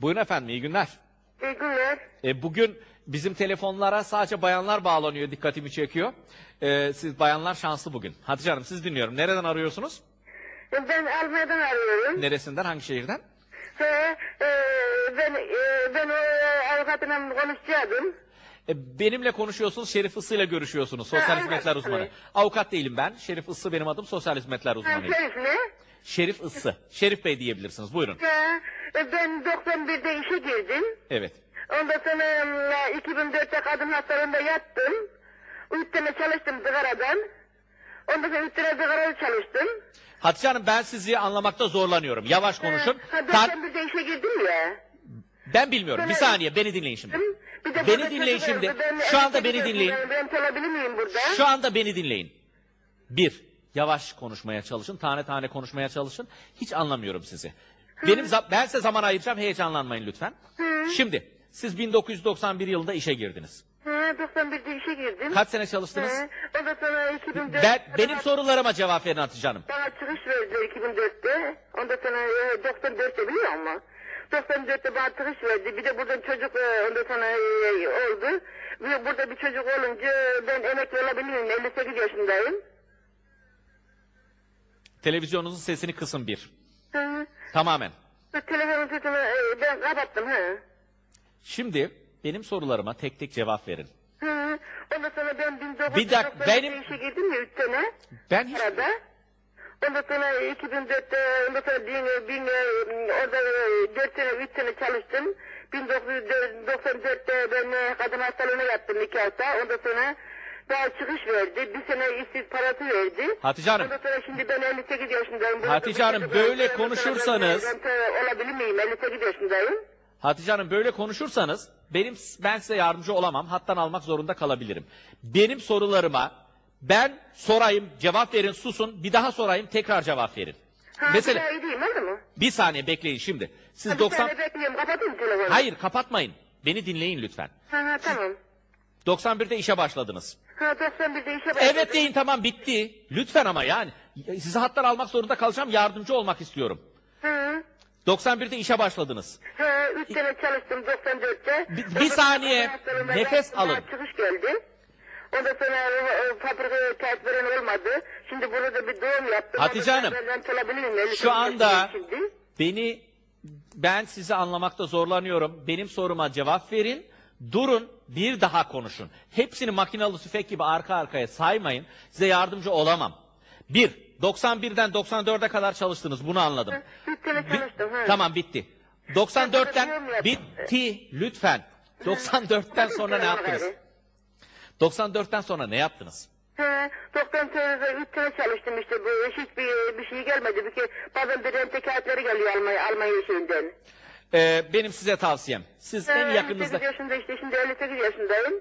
Buyurun efendim iyi günler. İyi günler. E, bugün bizim telefonlara sadece bayanlar bağlanıyor dikkatimi çekiyor. E, siz bayanlar şanslı bugün. Hatice Hanım siz dinliyorum. Nereden arıyorsunuz? Ben Almanya'dan arıyorum. Neresinden hangi şehirden? He, e, ben e, ben o avukatla konuşacaktım. E, benimle konuşuyorsunuz Şerif Issı ile görüşüyorsunuz. Sosyal Ha, hizmetler evet, uzmanı. evet. Avukat değilim ben. Şerif Issı benim adım sosyal hizmetler Ha, uzmanıyım. Şerif ne? Şerif Issı. Şerif Bey diyebilirsiniz. Buyurun. Ha, e, ben 91'de işe girdim. Evet. Ondan sonra e, 2004'te kadın hastalığında yattım. Üç sene çalıştım zıgaradan. Ondan sonra üç sene çalıştım. Hatice Hanım ben sizi anlamakta zorlanıyorum. Yavaş konuşun. Ha, Tar- 91'de işe girdim ya. ben bilmiyorum. Bir saniye beni dinleyin şimdi. Bir de Beni dinleyin şimdi. Şu anda beni dinleyin. Ben, miyim burada? Şu anda beni dinleyin. Bir, yavaş konuşmaya çalışın, tane tane konuşmaya çalışın. Hiç anlamıyorum sizi. Benim ben size zaman ayıracağım, heyecanlanmayın lütfen. Şimdi, siz 1991 yılında işe girdiniz. Ha, 91'de işe girdim. Kaç sene çalıştınız? He, Ondan sonra 2004 Ben, benim sorularıma cevap verin Hatice Hanım. Bana çıkış verdi 2004'te. Ondan sonra e, 94'te biliyor musun? 94'te bana çıkış verdi. Bir de buradan çocuk e, ondan sonra e, oldu. Bir burada bir çocuk olunca ben emekli olabilirim. 58 yaşındayım. Televizyonunuzun sesini kısın bir. Hı. Tamamen. Telefonun sesini e, ben kapattım. Hı. Şimdi benim sorularıma tek tek cevap verin. Hı. Ondan sonra ben Bir dakika, 1994'te benim- işe girdim ya 3 sene. Ben hiç... Arada. Ondan sonra 2004'te ondan sonra bin, bin, e, orada 4 sene 3 sene çalıştım. 1994'te ben e, kadın hastalığına yattım 2 hafta. Ondan sonra daha çıkış verdi. Bir sene işsiz parası verdi. Hatice Hanım. Ondan sonra şimdi ben 58 yaşındayım. Hatice Hanım, böyle sonra konuşursanız- Ben, ben olabilir miyim? 58 yaşındayım. Hatice Hanım böyle konuşursanız benim ben size yardımcı olamam. Hattan almak zorunda kalabilirim. Benim sorularıma ben sorayım, cevap verin, susun. Bir daha sorayım, tekrar cevap verin. Ha, Mesela bir mi? Oldu mu? bir saniye bekleyin şimdi. Siz Ha, 90 Bir saniye bekliyorum. Kapatayım telefonu. Hayır, kapatmayın. Beni dinleyin lütfen. Ha, ha, tamam. 91'de işe başladınız. Ha 91'de işe başladım. Evet deyin tamam bitti. Lütfen ama yani sizi hattan almak zorunda kalacağım. Yardımcı olmak istiyorum. Hı. 91'de işe başladınız. He, üç sene çalıştım 94'te. Bir- bir saniye, nefes alın. Çıkış geldi. Ondan sonra e, fabrikaya kağıt veren olmadı. Şimdi burada bir doğum yaptım. Hatice Hanım, Ben çalabilirim. Şu anda Şimdi. beni ben sizi anlamakta zorlanıyorum. Benim soruma cevap verin. Durun bir daha konuşun. Hepsini makinalı tüfek gibi arka arkaya saymayın. Size yardımcı olamam. Bir, 91'den 94'e kadar çalıştınız. Bunu anladım. Üç sene Bi- çalıştım. he. tamam bitti. Ben 94'ten diyorum ya- bitti lütfen. 94'ten sonra ne yaptınız? 94'ten sonra ne yaptınız? He, 94'de üç sene çalıştım işte. Bu hiçbir bir şey gelmedi. Bir ke, bazen bir rente kağıtları geliyor Almanya, Almanya şeyinden. Ee, benim size tavsiyem. Siz en He, yakınınızda 58 yaşında işte şimdi 58 yaşındayım.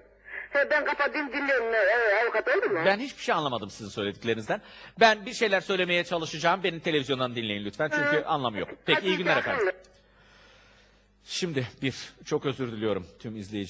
He, ben kapatayım dinliyorum e, avukat oldu mu? Ben hiçbir şey anlamadım sizin söylediklerinizden. Ben bir şeyler söylemeye çalışacağım. Beni televizyondan dinleyin lütfen. Çünkü anlamı yok. Peki iyi günler efendim. Şimdi bir, çok özür diliyorum tüm izleyici.